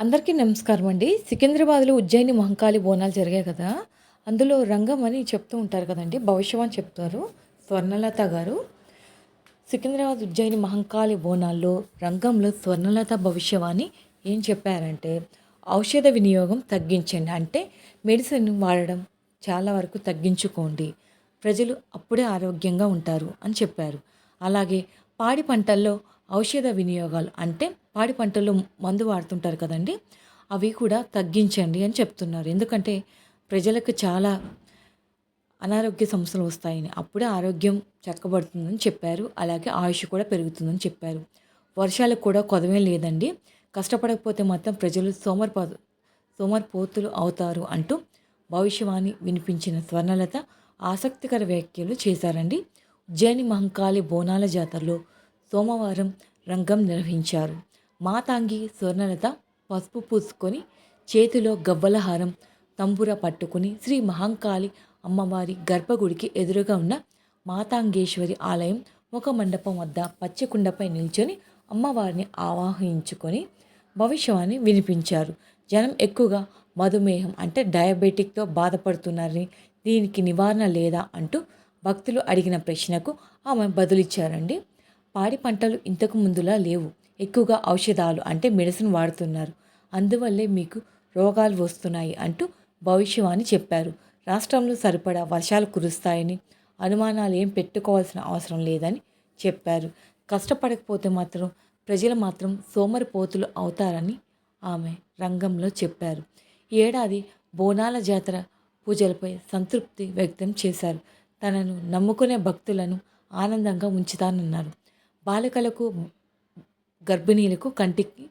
అందరికీ నమస్కారం అండి. సికింద్రాబాద్లో ఉజ్జయిని మహంకాళి బోనాలు జరిగాయి కదా. అందులో రంగం అని చెప్తూ ఉంటారు కదండి. భవిష్యవాణి చెప్తారు. స్వర్ణలత గారు. సికింద్రాబాద్ ఉజ్జయిని మహంకాళి బోనాల్లో రంగంలో స్వర్ణలత భవిష్యవాణి ఏం చెప్పారంటే ఔషధ వినియోగం తగ్గించండి. అంటే మెడిసిన్ వాడడం చాలా వరకు తగ్గించుకోండి. ప్రజలు అప్పుడే ఆరోగ్యంగా ఉంటారు అని చెప్పారు. అలాగే పాడి పంటల్లో ఔషధ వినియోగాలు అంటే పాడి పంటల్లో మందు వాడుతుంటారు కదండి అవి కూడా తగ్గించండి అని చెప్తున్నారు. ఎందుకంటే ప్రజలకు చాలా అనారోగ్య సమస్యలు వస్తాయని. అప్పుడే ఆరోగ్యం చక్కబడుతుందని చెప్పారు. అలాగే ఆయుష్ కూడా పెరుగుతుందని చెప్పారు. వర్షాలకు కూడా కొదవే లేదండి. కష్టపడకపోతే మాత్రం ప్రజలు సోమర్పో సోమర్పోతులు అవుతారు అంటూ భవిష్యవాణి వినిపించిన స్వర్ణలత ఆసక్తికర వ్యాఖ్యలు చేశారండి. ఉజ్జయిని మహంకాళి బోనాల జాతరలో సోమవారం రంగం నిర్వహించారు. మాతాంగి స్వర్ణలత పసుపు పూసుకొని చేతిలో గవ్వల హారం తంబుర పట్టుకుని శ్రీ మహంకాళి అమ్మవారి గర్భగుడికి ఎదురుగా ఉన్న మాతాంగేశ్వరి ఆలయం ఒక మండపం వద్ద పచ్చకుండపై నిల్చొని అమ్మవారిని ఆవాహించుకొని భవిష్యవాణి వినిపించారు. జనం ఎక్కువగా మధుమేహం అంటే డయాబెటిక్తో బాధపడుతున్నారని దీనికి నివారణ లేదా అంటూ భక్తులు అడిగిన ప్రశ్నకు ఆమె బదులిచ్చారండి. పాడి పంటలు ఇంతకు ముందులా లేవు. ఎక్కువగా ఔషధాలు అంటే మెడిసిన్ వాడుతున్నారు. అందువల్లే మీకు రోగాలు వస్తున్నాయి అంటూ భవిష్యవాణి చెప్పారు. రాష్ట్రంలో సరిపడా వర్షాలు కురుస్తాయని అనుమానాలు ఏం పెట్టుకోవాల్సిన అవసరం లేదని చెప్పారు. కష్టపడకపోతే మాత్రం ప్రజలు మాత్రం సోమరిపోతులు అవుతారని ఆమె రంగంలో చెప్పారు. ఏడాది బోనాల జాతర పూజలపై సంతృప్తి వ్యక్తం చేశారు. తనను నమ్ముకునే భక్తులను ఆనందంగా ఉంచుతానన్నారు. బాలికలకు గర్భిణీలకు కంటికి